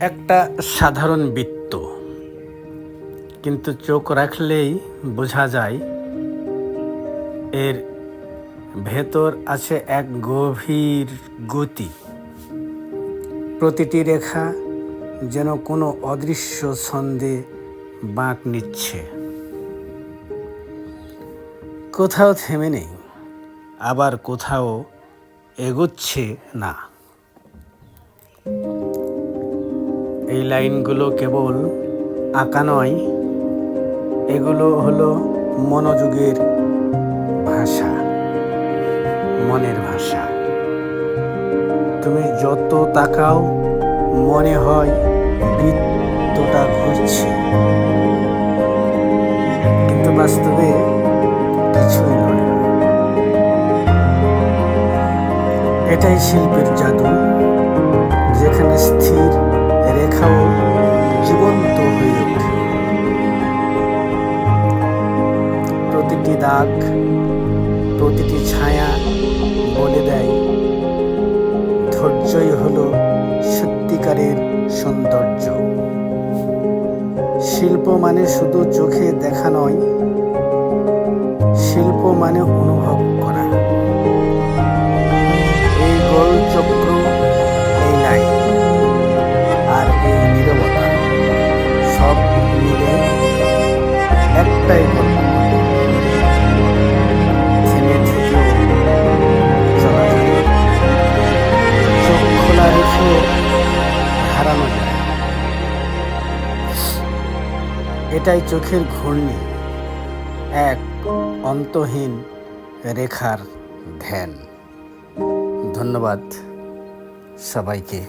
একটা সাধারণ বৃত্ত। কিন্তু চোখ রাখলেই বোঝা যায়, এর ভেতর আছে এক গভীর গতি। প্রতিটি রেখা যেন কোনো অদৃশ্য ছন্দে বাঁক নিচ্ছে। কোথাও থেমে নেই, আবার কোথাও এগোচ্ছে না। এই লাইনগুলো কেবল আঁকা নয়, এগুলো হলো মনোযোগের ভাষা, মনের ভাষা। তুমি যত তাকাও, মনে হয় বৃত্তটা ঘুরছে। কিন্তু বাস্তবে কিছুই নয়। এটাই শিল্পের জাদু, যেখানে স্থির রেখাও জীবন্ত হয়ে ওঠে। প্রতিটি দাগ, প্রতিটি ছায়া বলে দেয়, ধৈর্যই হলো সত্যিকারের সৌন্দর্য। শিল্প মানে শুধু চোখে দেখা নয় রেখে হারানো এটাই চোখের ঘূর্ণি এক অন্তহীন রেখার ধ্যান। ধন্যবাদ সবাইকে।